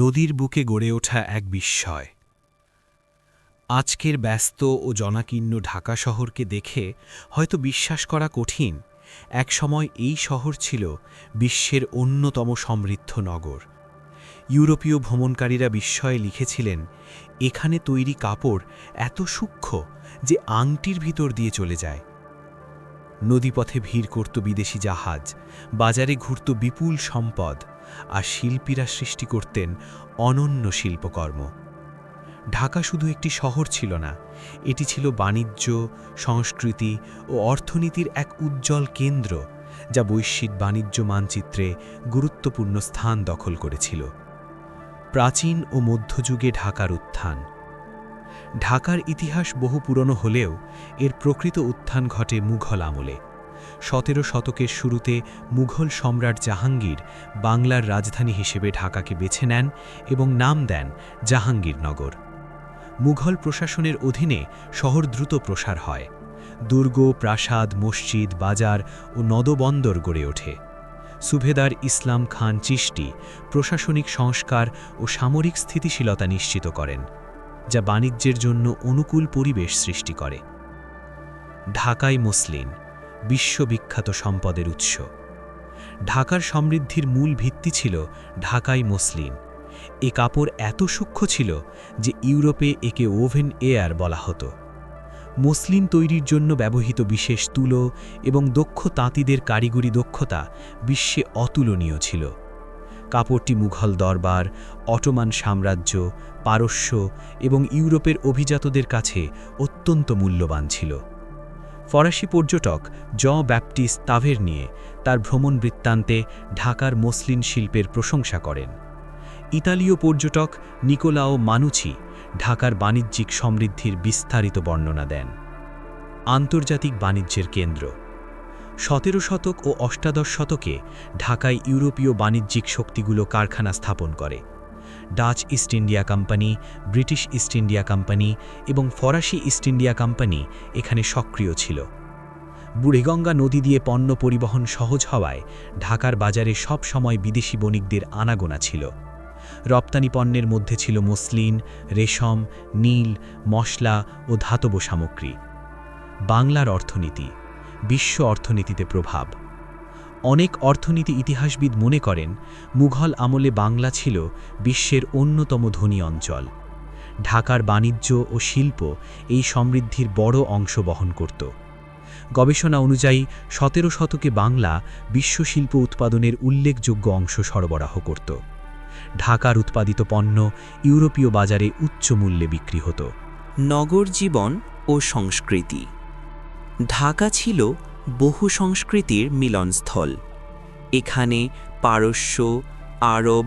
নদীর বুকে গড়ে ওঠা এক বিস্ময়। আজকের ব্যস্ত ও জনাকীর্ণ ঢাকা শহরকে দেখে হয়তো বিশ্বাস করা কঠিন একসময় এই শহর ছিল বিশ্বের অন্যতম সমৃদ্ধ নগর। ইউরোপীয় ভ্রমণকারীরা বিস্ময়ে লিখেছিলেন, এখানে তৈরি কাপড় এত সূক্ষ্ম যে আংটির ভিতর দিয়ে চলে যায়। নদীপথে ভিড় করত বিদেশি জাহাজ, বাজারে ঘুরত বিপুল সম্পদ আর শিল্পীরা সৃষ্টি করতেন অনন্য শিল্পকর্ম। ঢাকা শুধু একটি শহর ছিল না, এটি ছিল বাণিজ্য, সংস্কৃতি ও অর্থনীতির এক উজ্জ্বল কেন্দ্র, যা বৈশ্বিক বাণিজ্য মানচিত্রে গুরুত্বপূর্ণ স্থান দখল করেছিল। প্রাচীন ও মধ্যযুগে ঢাকার উত্থান। ঢাকার ইতিহাস বহু পুরনো হলেও এর প্রকৃত উত্থান ঘটে মুঘল আমলে। সতেরো শতকের শুরুতে মুঘল সম্রাট জাহাঙ্গীর বাংলার রাজধানী হিসেবে ঢাকাকে বেছে নেন এবং নাম দেন জাহাঙ্গীরনগর। মুঘল প্রশাসনের অধীনে শহর দ্রুত প্রসার হয়। দুর্গ, প্রাসাদ, মসজিদ, বাজার ও নদবন্দর গড়ে ওঠে। সুভেদার ইসলাম খান চিশতি প্রশাসনিক সংস্কার ও সামরিক স্থিতিশীলতা নিশ্চিত করেন, যা বাণিজ্যের জন্য অনুকূল পরিবেশ সৃষ্টি করে। ঢাকায় মুসলিম বিশ্ববিখ্যাত সম্পদের উৎস। ঢাকার সমৃদ্ধির মূল ভিত্তি ছিল ঢাকাই মসলিন। এ কাপড় এত সূক্ষ্ম ছিল যে ইউরোপে একে ওভেন এয়ার বলা হতো। মসলিন তৈরির জন্য ব্যবহৃত বিশেষ তুলো এবং দক্ষ তাঁতিদের কারিগরি দক্ষতা বিশ্বে অতুলনীয় ছিল। কাপড়টি মুঘল দরবার, অটোমান সাম্রাজ্য, পারস্য এবং ইউরোপের অভিজাতদের কাছে অত্যন্ত মূল্যবান ছিল। ফরাসি পর্যটক জ ব্যাপটিস তাভের নিয়ে তার ভ্রমণ বৃত্তান্তে ঢাকার মসলিন শিল্পের প্রশংসা করেন। ইতালীয় পর্যটক নিকোলাও মানুচি ঢাকার বাণিজ্যিক সমৃদ্ধির বিস্তারিত বর্ণনা দেন। আন্তর্জাতিক বাণিজ্যের কেন্দ্র। সতেরো শতক ও অষ্টাদশ শতকে ঢাকায় ইউরোপীয় বাণিজ্যিক শক্তিগুলো কারখানা স্থাপন করে। Dutch East India company, British East India company এবং ফরাসি ইস্ট ইন্ডিয়া কোম্পানি এখানে সক্রিয় ছিল। বুড়িগঙ্গা নদী দিয়ে পণ্য পরিবহন সহজ হওয়ায় ঢাকার বাজারে সব সময় বিদেশি বণিকদের আনাগোনা ছিল। রপ্তানি পণ্যের মধ্যে ছিল মসলিন, রেশম, নীল, মশলা ও ধাতব সামগ্রী। বাংলার অর্থনীতি, বিশ্ব অর্থনীতিতে প্রভাব। অনেক অর্থনীতি ইতিহাসবিদ মনে করেন, মুঘল আমলে বাংলা ছিল বিশ্বের অন্যতম ধনী অঞ্চল। ঢাকার বাণিজ্য ও শিল্প এই সমৃদ্ধির বড় অংশ বহন করত। গবেষণা অনুযায়ী, সতেরো শতকে বাংলা বিশ্বশিল্প উৎপাদনের উল্লেখযোগ্য অংশ সরবরাহ করত। ঢাকার উৎপাদিত পণ্য ইউরোপীয় বাজারে উচ্চ মূল্যে বিক্রি হতো। নগর জীবন ও সংস্কৃতি। ঢাকা ছিল বহু সংস্কৃতির মিলনস্থল। এখানে পারস্য, আরব,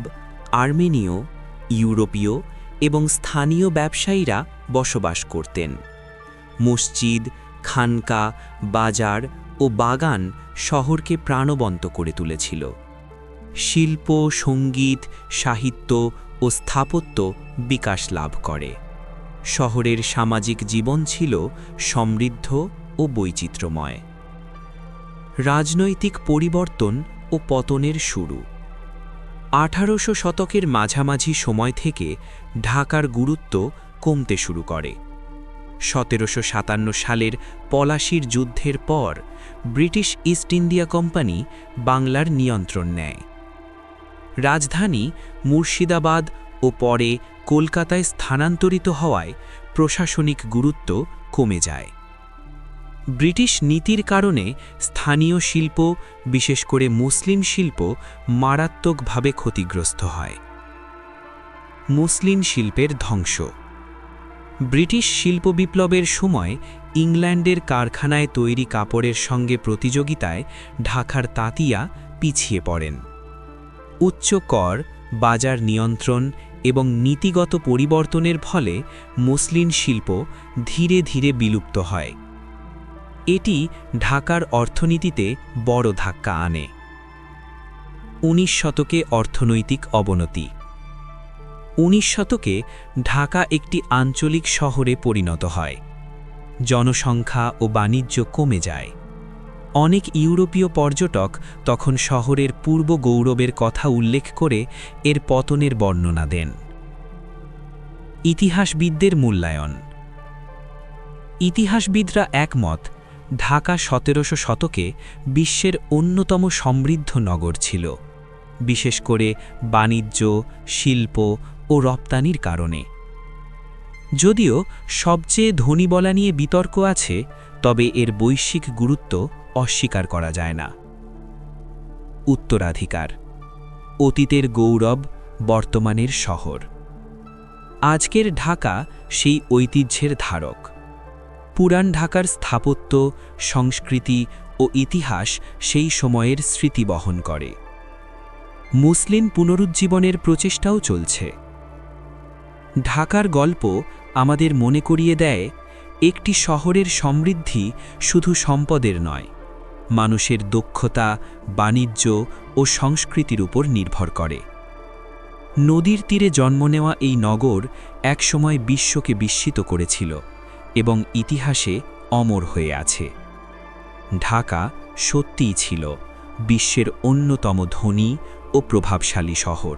আর্মেনীয়, ইউরোপীয় এবং স্থানীয় ব্যবসায়ীরা বসবাস করতেন। মসজিদ, খানকা, বাজার ও বাগান শহরকে প্রাণবন্ত করে তুলেছিল। শিল্প, সংগীত, সাহিত্য ও স্থাপত্য বিকাশ লাভ করে। শহরের সামাজিক জীবন ছিল সমৃদ্ধ ও বৈচিত্র্যময়। রাজনৈতিক পরিবর্তন ও পতনের শুরু। আঠারোশো শতকের মাঝামাঝি সময় থেকে ঢাকার গুরুত্ব কমতে শুরু করে। সতেরোশো সাতান্ন সালের পলাশির যুদ্ধের পর ব্রিটিশ ইস্ট ইন্ডিয়া কোম্পানি বাংলার নিয়ন্ত্রণ নেয়। রাজধানী মুর্শিদাবাদ ও পরে কলকাতায় স্থানান্তরিত হওয়ায় প্রশাসনিক গুরুত্ব কমে যায়। ব্রিটিশ নীতির কারণে স্থানীয় শিল্প, বিশেষ করে মুসলিম শিল্প, মারাত্মকভাবে ক্ষতিগ্রস্ত হয়। মুসলিম শিল্পের ধ্বংস। ব্রিটিশ শিল্প বিপ্লবের সময় ইংল্যান্ডের কারখানায় তৈরি কাপড়ের সঙ্গে প্রতিযোগিতায় ঢাকার তাঁতিয়া পিছিয়ে পড়েন। উচ্চ কর, বাজার নিয়ন্ত্রণ এবং নীতিগত পরিবর্তনের ফলে মুসলিম শিল্প ধীরে ধীরে বিলুপ্ত হয়। এটি ঢাকার অর্থনীতিতে বড় ধাক্কা আনে। উনিশ শতকে অর্থনৈতিক অবনতি। উনিশ শতকে ঢাকা একটি আঞ্চলিক শহরে পরিণত হয়। জনসংখ্যা ও বাণিজ্য কমে যায়। অনেক ইউরোপীয় পর্যটক তখন শহরের পূর্ব গৌরবের কথা উল্লেখ করে এর পতনের বর্ণনা দেন। ইতিহাসবিদদের মূল্যায়ন। ইতিহাসবিদরা একমত ঢাকা সতেরোশো শতকে বিশ্বের অন্যতম সমৃদ্ধ নগর ছিল, বিশেষ করে বাণিজ্য, শিল্প ও রপ্তানির কারণে। যদিও সবচেয়ে ধনী বলা নিয়ে বিতর্ক আছে, তবে এর বৈশ্বিক গুরুত্ব অস্বীকার করা যায় না। উত্তরাধিকার, অতীতের গৌরব বর্তমানের শহর। আজকের ঢাকা সেই ঐতিহ্যের ধারক। পুরান ঢাকার স্থাপত্য, সংস্কৃতি ও ইতিহাস সেই সময়ের স্মৃতি বহন করে। মুসলিম পুনরুজ্জীবনের প্রচেষ্টাও চলছে। ঢাকার গল্প আমাদের মনে করিয়ে দেয়, একটি শহরের সমৃদ্ধি শুধু সম্পদের নয়, মানুষের দক্ষতা, বাণিজ্য ও সংস্কৃতির উপর নির্ভর করে। নদীর তীরে জন্ম নেওয়া এই নগর একসময় বিশ্বকে বিস্মিত করেছিল। এবং ইতিহাসে অমর হয়ে আছে। ঢাকা সত্যিই ছিল বিশ্বের অন্যতম ধনী ও প্রভাবশালী শহর।